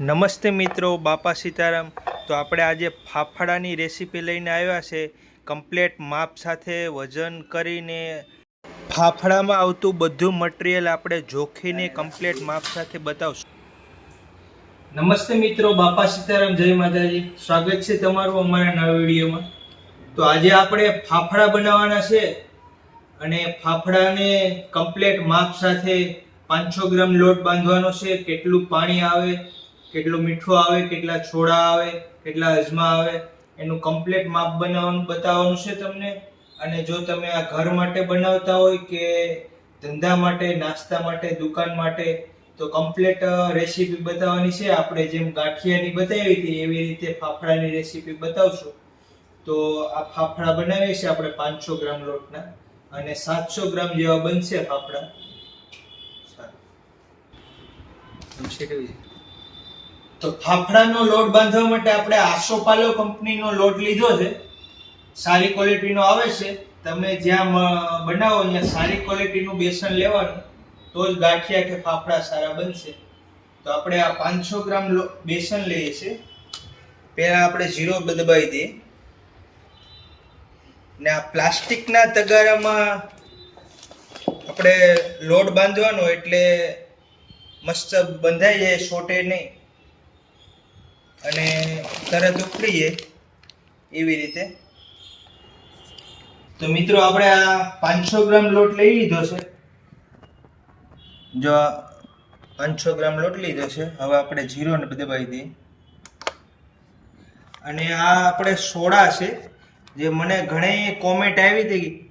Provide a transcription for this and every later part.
નમસ્તે મિત્રો, બાપા સીતારામ. તો આપણે આજે ફાફડાની રેસીપી લઈને આવ્યા છે. કમ્પ્લેટ માપ સાથે વજન કરીને ફાફડામાં આવતું બધું મટીરિયલ આપણે જોખીને કમ્પ્લેટ માપ સાથે બતાવશું. નમસ્તે મિત્રો, બાપા સીતારામ, જય માતાજી. સ્વાગત છે તમારું અમારા નવા વિડીયોમાં. તો આજે આપણે ફાફડા બનાવવાના છે અને ફાફડાને કમ્પ્લેટ માપ સાથે પાંચસો ગ્રામ લોટ બાંધવાનો છે. કેટલું પાણી આવે કેટલું મીઠું આવે, કેટલા છોડા આવે, કેટલા અજમા આવે, એનું કમ્પ્લેટ માપ બનાવવાનું, બતાવવાનું છે તમને. અને જો તમે આ ઘર માટે બનાવતા હોય કે ધંધા માટે, નાસ્તા માટે, દુકાન માટે, તો કમ્પ્લેટ રેસીપી બતાવવાની છે. આપણે જેમ ગાંઠિયાની બતાવી હતી, એવી રીતે ફાફડાની રેસીપી બતાવશું. તો આ ફાફડા બનાવીએ છીએ આપણે પાંચસો ગ્રામ લોટના. અને સાતસો ગ્રામ જેવા બનશે ફાફડા. સારું. તો ફાફડાનો લોટ બાંધવા માટે આપણે આસોપાલો કંપનીનો લોટ લીધો છે. સારી ક્વોલિટીનો આવે છે. તમે જ્યાં બનાવો ત્યાં સારી ક્વોલિટીનું બેસન લેવાનું. તો જ ગાંઠિયા કે ફાફડા સારા બનશે. તો આપણે આ પાંચસો ગ્રામ બેસન લઈએ છીએ. પહેલાં આપણે જીરો દબાવી દઈએ. ને આ પ્લાસ્ટિકના તગારામાં આપણે લોટ બાંધવાનો એટલે મસ્ત બંધાઈ જાય સોટે નહીં. અને તરત ઉકળીએ એવી રીતે. તો મિત્રો, આપણે આ પાંચસો ગ્રામ લોટ લઈ લીધો છે. જો પાંચસો ગ્રામ લોટ લીધો છે, હવે આપણે જીરો ને દબાવી દઈએ. અને આ આપણે સોડા છે, જે મને ઘણી કોમેન્ટ આવી હતી.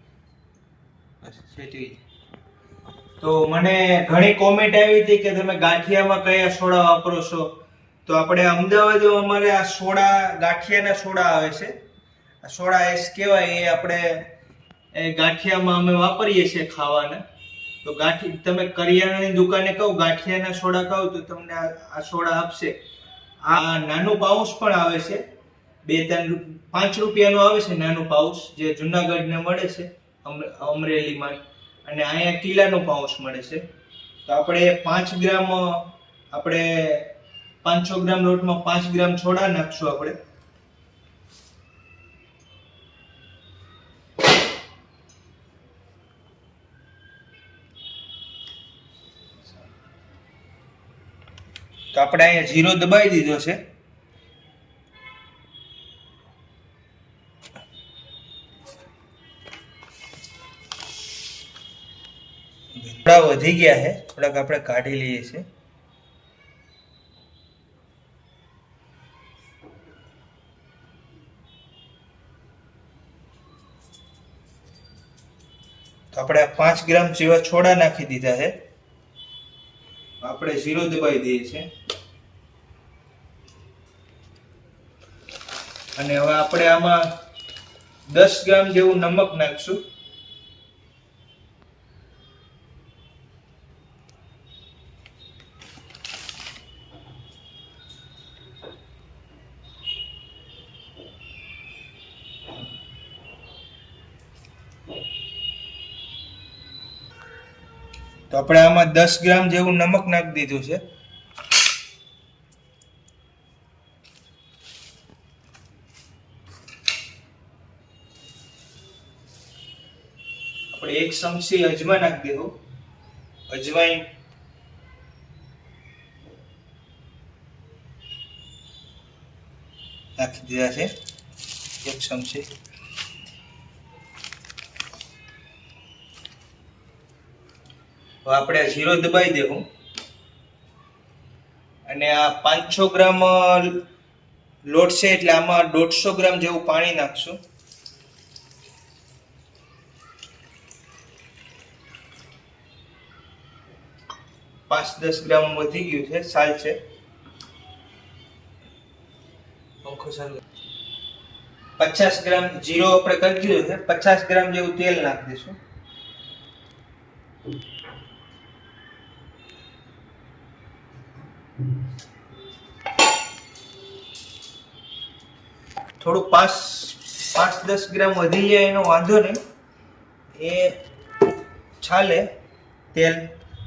તો મને ઘણી કોમેન્ટ આવી હતી કે તમે ગાંઠિયામાં કયા સોડા વાપરો છો? તો આપણે અમદાવાદમાં અમારે આ સોડા, ગાંઠિયાના સોડા આવે છે. સોડા એસ કહેવાય, એ આપણે એ ગાંઠિયામાં અમે વાપરીએ છીએ ખાવાના. તો ગાંઠી, તમે કરિયાણાની દુકાને કહો, ગાંઠિયાના સોડા કહો, તો તમને આ સોડા આપશે. આ નાનું પાઉચ પણ આવે છે. બે ત્રણ પાંચ રૂપિયાનું આવે છે નાનું પાઉસ જે જુનાગઢને મળે છે, અમ- અમરેલીમાં. અને અહીંયા કિલ્લાનું પાઉસ મળે છે. તો આપણે પાંચ ગ્રામ, આપણે પાંચસો ગ્રામ લોટમાં પાંચ ગ્રામ છોડા નાખશું આપણે. તો આપણે અહીંયા જીરો દબાવી દીધો છે. વધી ગયા છે. થોડાક આપણે કાઢી લઈએ છીએ. આપણે પાંચ ગ્રામ જેવા છોડા નાખી દીધા છે. આપણે જીરો દબાવી દઈએ છીએ. અને હવે આપણે આમાં દસ ગ્રામ જેવું નમક નાખશું. આપણે આમાં દસ ગ્રામ જેવું નમક નાખી દીધું છે. આપણે એક ચમચી અજમા નાખી દીધું. અજવાઈન નાખી દીધા છે. એક ચમચી. આપણે જીરો દબાવી દેવું. અને આ પાંચસો ગ્રામ લોટ છે એટલે આમાં દોઢસો ગ્રામ જેવું પાણી નાખશું. પાંચ દસ ગ્રામ વધી ગયું છે સાલ છે. પંખો ચાલુ પચાસ ગ્રામ જીરો આપણે કરી દીધું છે પચાસ ગ્રામ જેવું તેલ નાખી દઈશું. થોડું પાંચ પાંચ, દસ ગ્રામ વધી જાય એનો વાંધો નહીં. એ ચાલે તેલ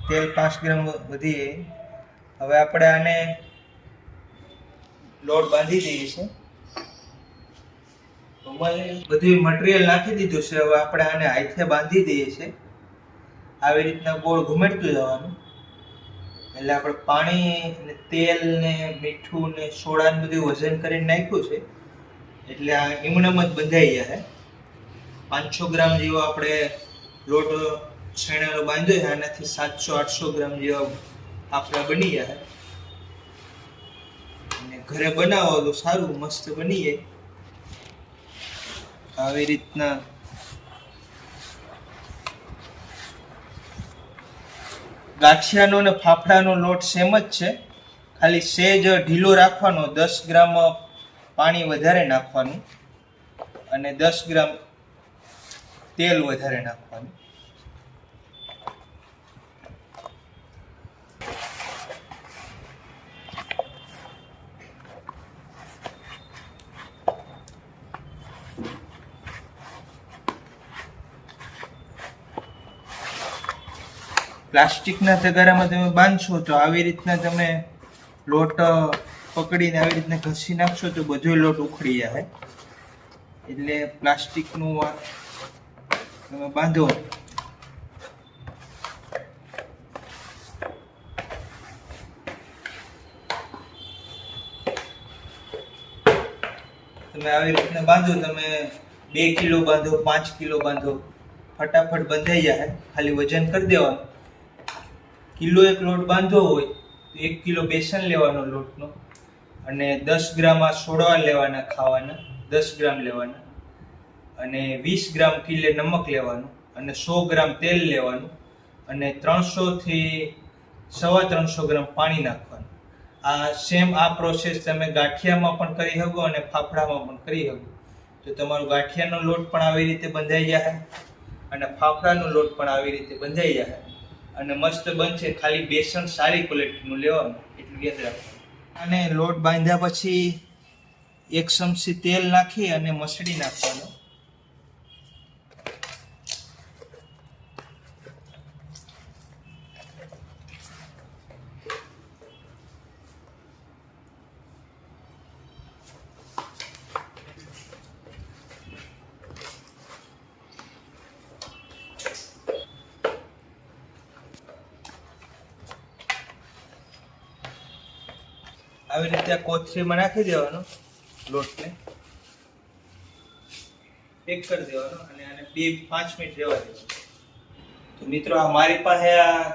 તેલ પાંચ ગ્રામ વધી જાય. હવે આપણે આને લોટ બાંધી દઈએ છે બધું મટીરિયલ નાખી દીધું છે. હવે આપણે આને હાથે બાંધી દઈએ છે આવી રીતના ગોળ ઘુમેડતું જવાનું. એટલે આપણે પાણી ને તેલ ને મીઠું ને સોડા ને બધું વજન કરીને નાખ્યું છે. એટલે આ ઈમણમ જ બંધાઈ જાય પાંચસો ગ્રામ જેવો આપણે લોટ છેણેલો બાંધ્યો છે, આનાથી સાતસો, આઠસો ગ્રામ જેવા આપણા બની જાય અને ઘરે બનાવો તો સારું, મસ્ત બની જાય. આવી રીતના ગાંઠિયાનો ને ફાફડાનો લોટ સેમ જ છે. ખાલી સેજ ઢીલો રાખવાનો, દસ ગ્રામ પાણી વધારે નાખવાનું અને દસ ગ્રામ તેલ વધારે નાખવાનું. પ્લાસ્ટિકના તગારામાં તમે બાંધશો તો આવી રીતના તમે લોટ પકડીને આવી રીતના ઘસી નાખશો તો બધો લોટ ઉખડી જાય. એટલે પ્લાસ્ટિકનું તમે બાંધો. તમે આવી રીતના બાંધો, તમે બે કિલો બાંધો, પાંચ કિલો બાંધો. ફટાફટ બંધાઈ જાય. ખાલી વજન કરી દેવાનું. કિલો એક લોટ બાંધવો હોય તો એક કિલો બેસન લેવાનો લોટનો. અને દસ ગ્રામ આ સોડવા લેવાના ખાવાના, દસ ગ્રામ લેવાના, અને વીસ ગ્રામ કિલે નમક લેવાનું, અને સો ગ્રામ તેલ લેવાનું, અને ત્રણસોથી સવા ત્રણસો ગ્રામ પાણી નાખવાનું. આ સેમ આ પ્રોસેસ તમે ગાંઠિયામાં પણ કરી શકો અને ફાફડામાં પણ કરી શકો. તો તમારો ગાંઠિયાનો લોટ પણ આવી રીતે બંધાઈ જાય અને ફાફડાનો લોટ પણ આવી રીતે બંધાઈ જાય અને મસ્ત બનશે, ખાલી બેસન સારી ક્વોલિટીનું લેવાનું, એટલું યાદ રાખવાનું. અને લોટ બાંધ્યા પછી એક ચમચી તેલ નાખી અને મસળી નાખવાનું આવી રીતે નાખી દેવાનો, લોટને પેક કરી દેવાનો અને આને બે પાંચ મિનિટ રહેવા દેવાનું. તો મિત્રો, આ મારી પાસે આ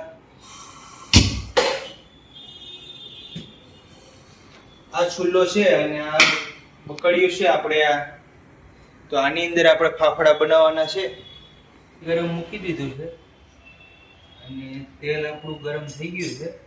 આ છુલ્લો છે અને આ બકડિયું છે આપણે આ. તો આની અંદર આપણે ફાફડા બનાવવાના છે. ગરમ મૂકી દીધું છે. અને તેલ આપણું ગરમ થઈ ગયું છે.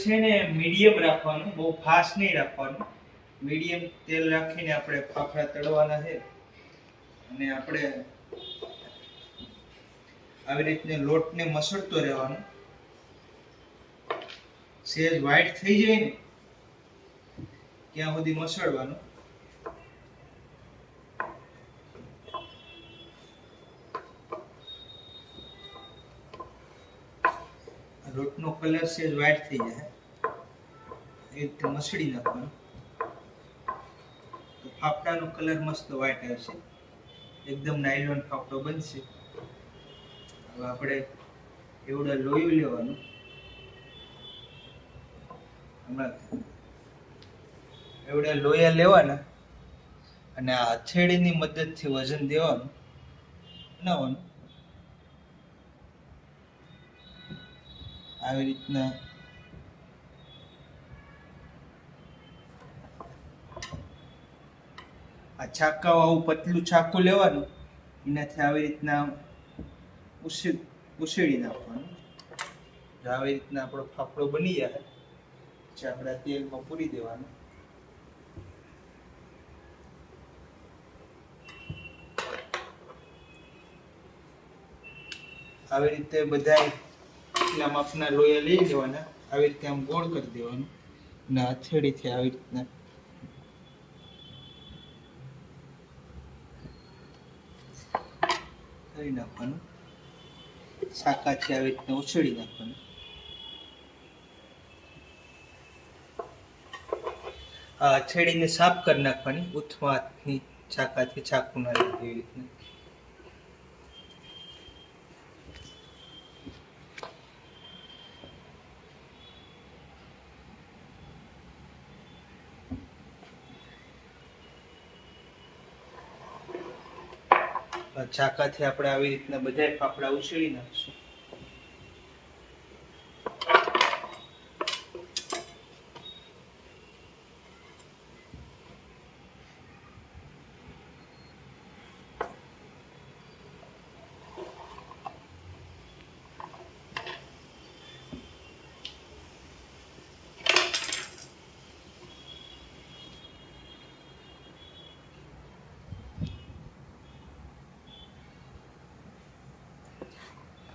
છે ને મીડિયમ રાખવાનું, બહુ ફાસ્ટ નહીં રાખવાનું. મીડિયમ તેલ રાખીને આપણે ફાફડા તળવાના છે. અને આપણે આવી રીતને લોટને મસળતો રહેવાનો. સેજ વ્હાઈટ થઈ જાય ને, ત્યાં સુધી મસળવાનું. લોટનો કલર છે વ્હાઈટ થઈ જાય. એ રીતે મસળી નાખવાનું. તો ફાફડાનો કલર મસ્ત વ્હાઈટ આવશે. એકદમ નાયલોન ફાફડો બનશે. હવે આપણે એવડા લોહી લેવાનું. હમણાં એવડા લોયા લેવાના અને આ હથેળીની મદદથી વજન દેવાનું. બનાવવાનું. આવી રીતના આ છાકા આવું પતલું છાકું લેવાનું, એનાથી આવી રીતના ઉછે ઉછેડી નાખવાનું. આવી રીતના આપણો ફાફડો બની જાય આપણે તેલમાં પૂરી દેવાનું. આવી રીતે બધા એટલા માપના લોયા લઈ લેવાના. આવી રીતે આમ ગોળ કરી દેવાનું. અને હથેળીથી આવી રીતના કરી નાખવાનું. શાકાથી આવી રીતના ઉછેડી નાખવાનું. છેડીને સાફ કરી નાખવાની. ઉથમાં હાથની છાકાથી છાકું ના એવી રીતના. ચાકાથી આપણે આવી રીતના બધા ફાફડા ઉછળી નાખશું.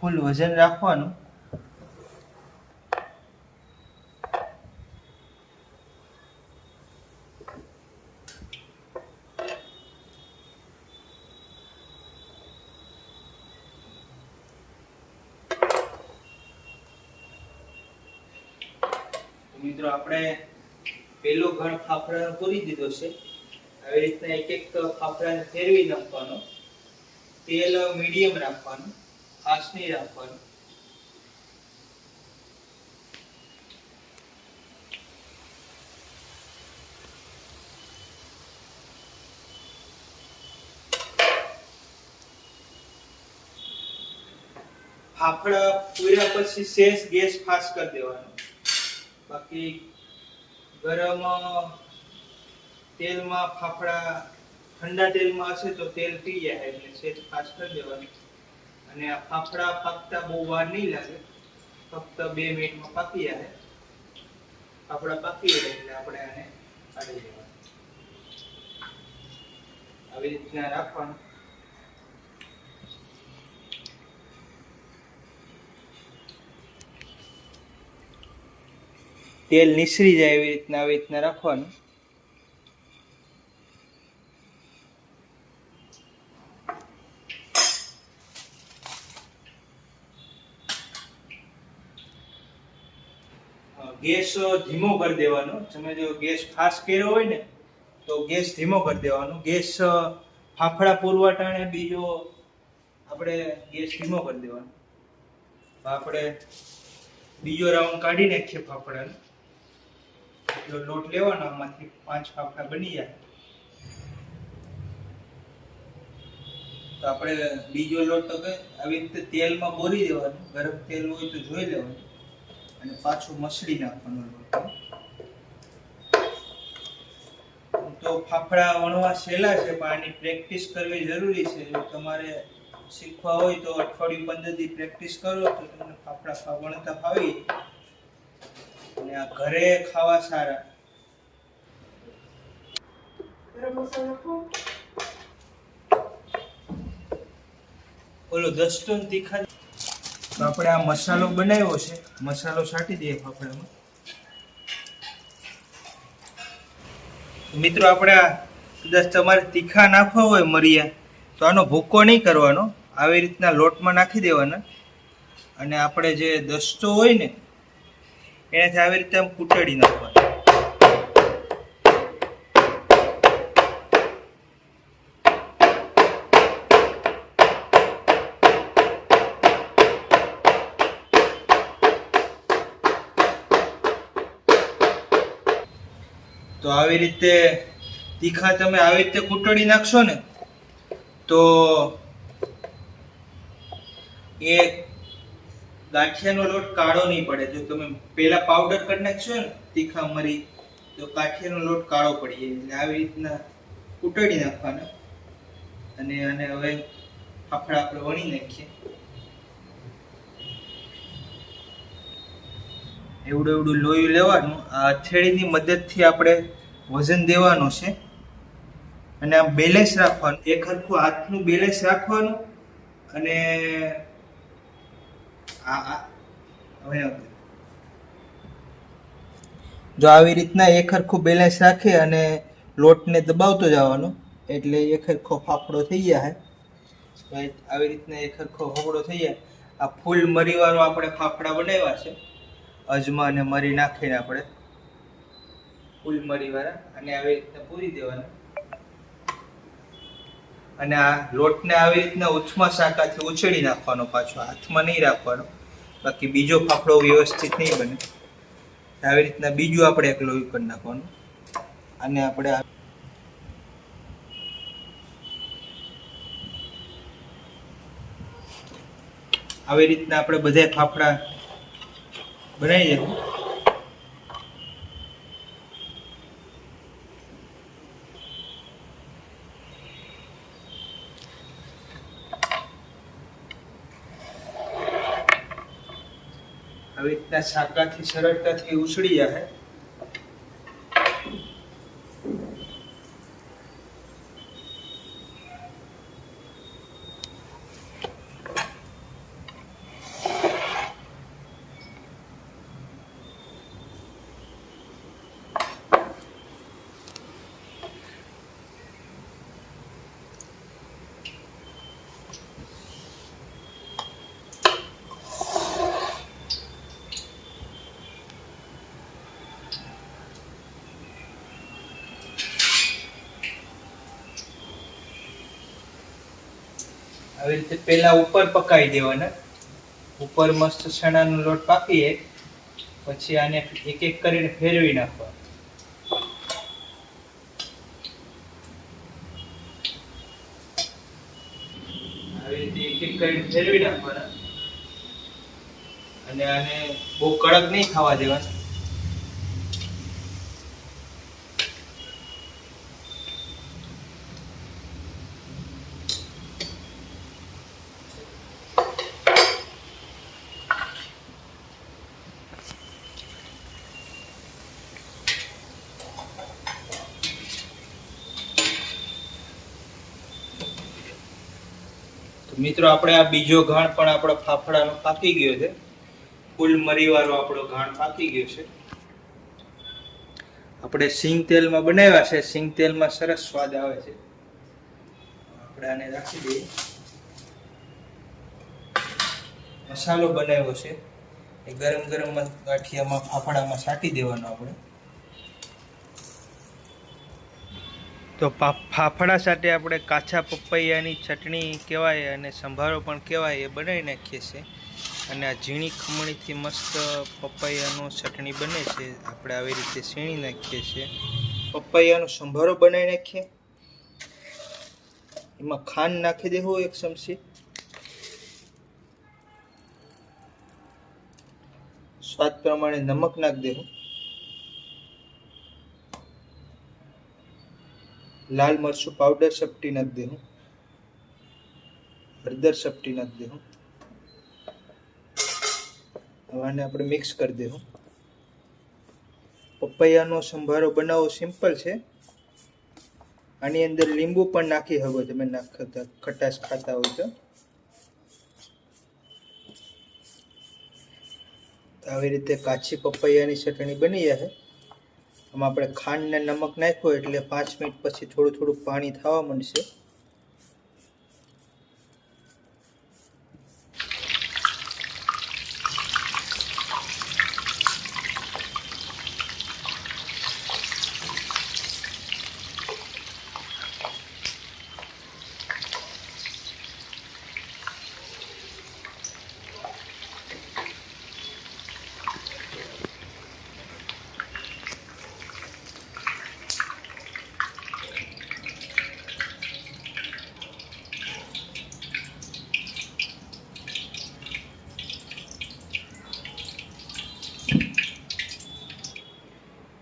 ફૂલ વજન રાખવાનું. મિત્રો, આપણે પેલો ઘણ ફાફડા પૂરી દીધો છે. આવી રીતના એક એક ફાફડાને ફેરવી નાખવાનો. તેલ મીડિયમ રાખવાનું. નહીં રાખવાનું. ફાફડા પૂર્યા પછી શેષ ગેસ ફાસ્ટ કરી દેવાનો. બાકી ગરમ તેલમાં ફાફડા ઠંડા તેલમાં હશે તો તેલ પી જાય એટલે શેષ ફાસ્ટ કરી દેવાનું. અને આ ફાફડા પાકતા બહુ વાર નહીં લાગે. ફક્ત બે મિનિટમાં પાકી આવે. ફાફડા પાકી જાય એટલે આપણે આને કાઢી લેવાનું. આવી રીતના રાખવાનું. તેલ નિસરી જાય એવી રીતના, આવી રીતના રાખવાનું. ગેસ ધીમો કરી દેવાનો. તમે જો ગેસ ફાસ્ટ કર્યો હોય ને, તો ગેસ ધીમો કરી દેવાનો. ગેસ ફાફડા પૂરવા ટાણે બીજો આપણે ગેસ ધીમો કરી દેવાનો. આપણે બીજો રાઉન્ડ કાઢી નાખીએ ફાફડાનો. જો લોટ લેવાનો, આમાંથી પાંચ ફાફડા બની જાય. તો આપણે બીજો લોટ તો આવી રીતે તેલમાં બોરી દેવાનું. ગરમ તેલ હોય તો જોઈ લેવાનું. અને પાછું મસળી નાખવાનું તો ફાફડા વણવા સહેલા છે પણ આની પ્રેક્ટિસ કરવી જરૂરી છે. જો તમારે શીખવા હોય તો અઠવાડિયું પંદર દી પ્રેક્ટિસ કરો તો તમને ફાફડા વણતા ફાવી અને આ ઘરે ખાવા સારા. ઓલો દસ ટન તીખા તો આપણે આ મસાલો બનાવ્યો છે. મસાલો છાંટી દઈએ ફાફડામાં. મિત્રો, આપણે કદાચ તમારે તીખા નાખવા હોય મરિયા, તો આનો ભૂકો નહીં કરવાનો. આવી રીતના લોટમાં નાખી દેવાના. અને આપણે જે દસ્તો હોય ને, એનાથી આવી રીતે આમ કૂટાડી નાખવાનો. તો આવી રીતે તીખા તમે આવી રીતે કૂટડી નાખશો ને, તો એ ગાંઠિયાનો લોટ કાળો નહીં પડે. જો તમે પેલા પાવડર કરી નાખશો ને, તીખા મરી, તો ગાંઠિયાનો લોટ કાળો પડી જાય. એટલે આવી રીતના કૂટડી નાખવાના. અને આને હવે ફાફડા આપણે વણી નાખીએ. એવડું એવડું લોહી લેવાનું. આ હથેળીની મદદથી આપણે વજન દેવાનું છે. અને આમ બેલેન્સ રાખવાનું. એક હરખું હાથનું બેલેન્સ રાખવાનું અને જો આવી રીતના એક હરખું બેલેન્સ રાખે અને લોટને દબાવતો જવાનો, એટલે એક હરખો ફાફડો થઈ જાય આવી રીતના એક સરખો ફાફડો થઈ જાય આ ફૂલ મરીવાળો આપણે ફાફડા બનાવ્યા છે. અજમા અને મરી નાખીને આપણે ફૂલ મરીવાળા અને આવી રીતના પૂરી દેવાના. અને આ લોટને આવી રીતના ઉથમા શાકાથી ઉછેડી નાખવાનો પાછો, હાથમાં નહીં રાખવાનો. બાકી બીજો ફાફડો વ્યવસ્થિત નહીં બને. આવી રીતના બીજું આપણે એક લોહી કરી નાખવાનું. અને આપણે આવી રીતના આપણે બધા ફાફડા બનાવી આવી રીતના શાકાથી સરળતાથી ઉછળી જાય. રીતે પહેલા ઉપર પકાવી દેવાના. ઉપર મસ્ત ચણાનો લોટ પાકીએ. પછી આને એક એક કરીને ફેરવી નાખવા આવી રીતે એક એક કરીને ફેરવી નાખવાના. અને આને બહુ કડક નહીં થવા દેવાના. મિત્રો, આપણે આ બીજો ઘાણ પણ આપણો ફાફડાનો પાકી ગયો છે. ફૂલ મરીવાળો આપણો ઘાણ પાકી ગયો છે. આપણે સિંગ તેલમાં બનાવ્યા છે. સિંગ તેલમાં સરસ સ્વાદ આવે છે. આપણે આને રાખી દઈએ. મસાલો બનાવ્યો છે. એ ગરમ ગરમ ગાંઠિયામાં, ફાફડામાં છાંટી દેવાનો આપણે. તો ફાફડા સાથે આપણે કાચા પપૈયાની ચટણી કહેવાય અને સંભારો પણ કહેવાય એ બનાવી નાખીએ છીએ. અને આ ઝીણી ખમણીથી મસ્ત પપૈયાનો ચટણી બને છે. આપણે આવી રીતે સીણી નાખીએ છીએ. પપૈયાનો સંભારો બનાવી નાખીએ. એમાં ખાંડ નાખી દેવું એક ચમચી. સ્વાદ પ્રમાણે નમક નાખી દેવું. લાલ મરચું પાવડર સપટી નાખી દેવું હળદર સપટી નાખી દેવું આને આપણે મિક્સ કરી દેવું પપૈયાનો સંભારો બનાવવો સિમ્પલ છે. આની અંદર લીંબુ પણ નાખી શકો તમે નાખતા ખટાશ ખાતા હોય તો આવી રીતે કાચી પપૈયાની ચટણી બની જાય. આમાં આપણે ખાંડ ને નમક નાખ્યું એટલે પાંચ મિનિટ પછી થોડું થોડું પાણી થવા માંડશે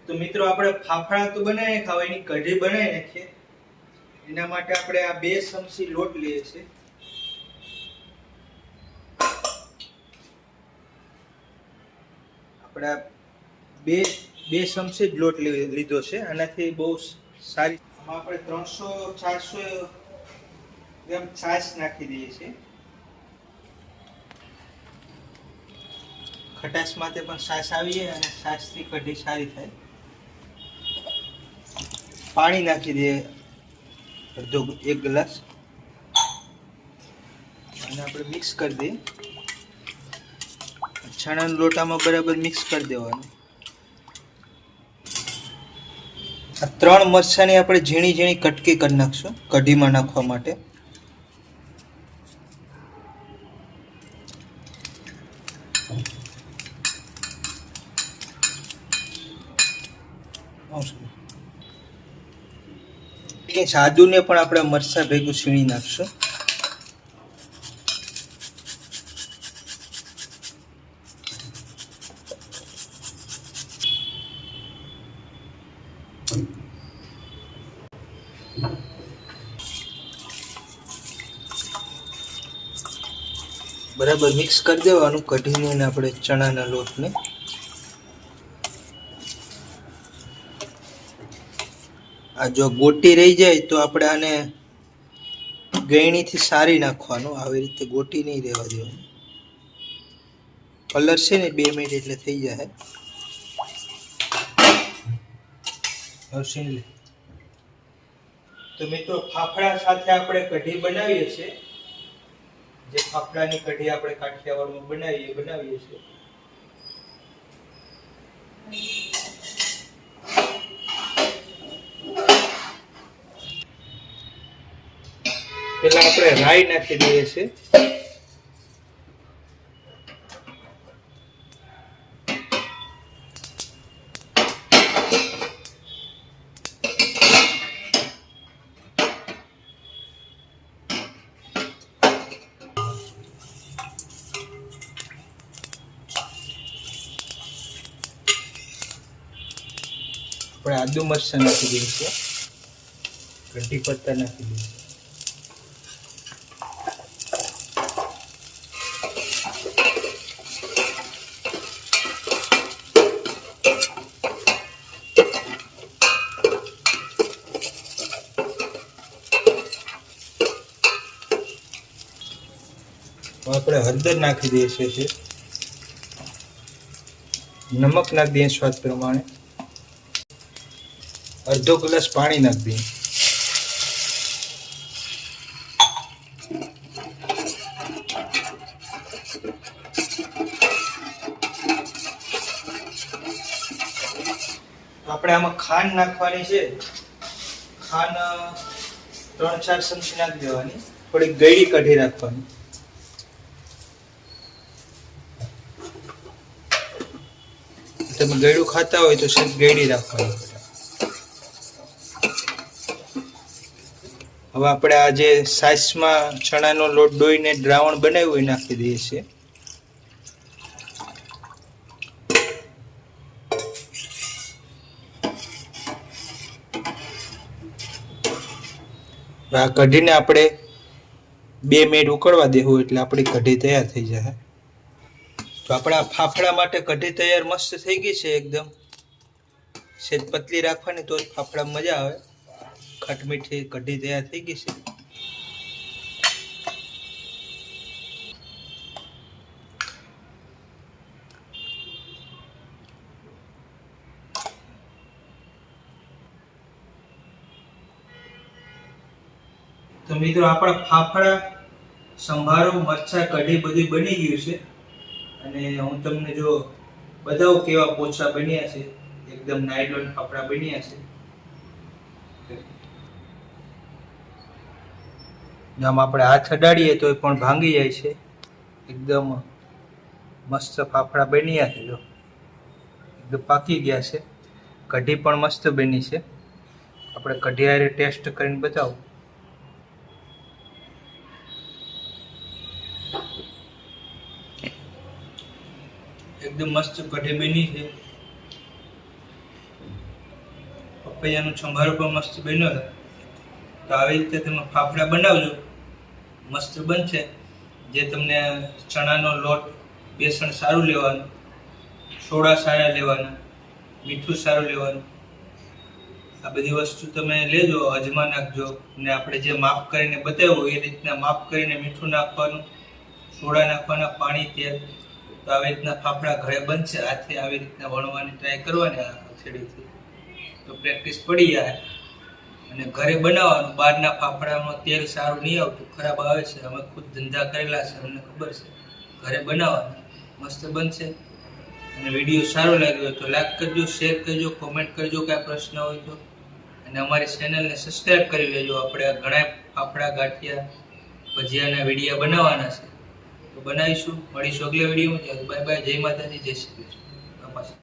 તો મિત્રો આપણે ફાફડા તો બનાવીને ખાવા એની કઢી બનાવી નાખીએ. એના માટે આપણે આ બે ચમચી લોટ લઈએ છીએ. આપણે બે બે ચમચી જ લોટ લીધો છે. આનાથી બહુ સારી આમાં આપણે ત્રણસો, ચારસો ગ્રામ છાશ નાખી દઈએ છીએ. ખટાશ માટે પણ છાશ આવી જાય અને છાશથી કઢી સારી થાય. પાણી નાખી દઈએ અડધો એક ગ્લાસ. અને આપણે મિક્સ કરી દઈએ. ચણાના લોટામાં બરાબર મિક્સ કરી દેવાનું. આ ત્રણ મરચાંની આપણે ઝીણી ઝીણી કટકી કરી નાખશું, કઢીમાં નાખવા માટે. સાદુને પણ આપણે મરચાં ભેગું છીણી નાખશું. બરાબર મિક્સ કરી દેવાનું, કઢીને આપણે ચણાના લોટને. આ જો ગોટી રહી જાય તો આપણે આને ગયણીથી સારી નાખવાનું. આવી રીતે ગોટી નહીં રહેવા દેવાની. કલર છે ને બે મિનિટ એટલે થઈ જાય. તો મિત્રો ફાફડા સાથે આપણે કઢી બનાવીએ છીએ. જે ફાફડાની કઢી આપણે કાઠિયાવાડમાં બનાવીએ બનાવીએ છીએ. પેલા આપણે રાઈ નાખી દઈએ છીએ. આપણે આદુ મરચાં નાખી દઈએ છીએ. કઢી પત્તા નાખી દઈએ આપણે હળદર નાખી દઈએ છીએ નમક નાખી દઈએ સ્વાદ પ્રમાણે. અડધો ગ્લાસ પાણી નાખી દઈએ. આપણે આમાં ખાંડ નાખવાની છે. ખાંડ ત્રણ ચાર ચમચી નાખી દેવાની. થોડી ગળી કઢી રાખવાની. તમે ગળ્યું ખાતા હોય તો સહેજ ગળી રાખવાનું. હવે આપણે આ જે ચણાનો લોટ ડોઈને દ્રાવણ બનાવ્યું એ નાખી દઈએ છીએ. આ કઢીને આપણે બે મિનિટ ઉકળવા દેવું એટલે આપણી કઢી તૈયાર થઈ જાય તો આપણા ફાફડા માટે કઢી તૈયાર મસ્ત થઈ ગઈ છે એકદમ. સેજ પતલી રાખવાની તો ફાફડા મજા આવે. ખટમીઠી કઢી તૈયાર થઈ ગઈ છે. તો મિત્રો, આપણા ફાફડા, સંભારો, મરચા, કઢી બધું બની ગયું છે. અને હું તમને જો બતાવું કેવા પોછા બન્યા છે, એકદમ નાયલોન ફાફડા બન્યા છે. આમ આપણે હાથ અડાડીએ તો એ પણ ભાંગી જાય છે. એકદમ મસ્ત ફાફડા બન્યા છે, જો. એકદમ પાકી ગયા છે. કઢી પણ મસ્ત બની છે. આપણે કઢી હારે ટેસ્ટ કરીને બતાવું. એકદમ મસ્ત કઢી બની છે. પપૈયાનો સંભારો પણ મસ્ત બન્યો છે. તો આવી રીતે તમે ફાફડા બનાવજો. મસ્ત બનશે. જે તમને ચણાનો લોટ, બેસણ સારું લેવાનું, સોડા સારા લેવાના, મીઠું સારું લેવાનું. આ બધી વસ્તુ તમે લેજો, અજમા નાખજો. અને આપણે જે માપ કરીને બતાવ્યું એ રીતના માપ કરીને મીઠું નાખવાનું, સોડા નાખવાના, પાણી તેલ. તો આવી રીતના ફાફડા ઘરે બનશે. હાથે આવી રીતના વણવાની ટ્રાય કરવાની હથેળીથી તો પ્રેક્ટિસ પડી જાય. અને ઘરે બનાવવાનું. બહારના ફાફડામાં તેલ સારું નહીં આવતું. ખરાબ આવે છે. અમે ખુદ ધંધા કરેલા છે. અમને ખબર છે. ઘરે બનાવવાનું. મસ્ત બનશે. અને વીડિયો સારો લાગ્યો હોય તો લાઈક કરજો શેર કરજો કોમેન્ટ કરજો કાંઈ પ્રશ્ન હોય તો. અને અમારી ચેનલને સબસ્ક્રાઈબ કરી લેજો. આપણે ઘણા ફાફડા ગાંઠિયા ભજીયાના વિડીયા બનાવવાના છે. તો બનાવીશું. મળીશું. અગલે વિડીયોમાં. Bye bye. જય માતાજી જય શ્રી કૃષ્ણ.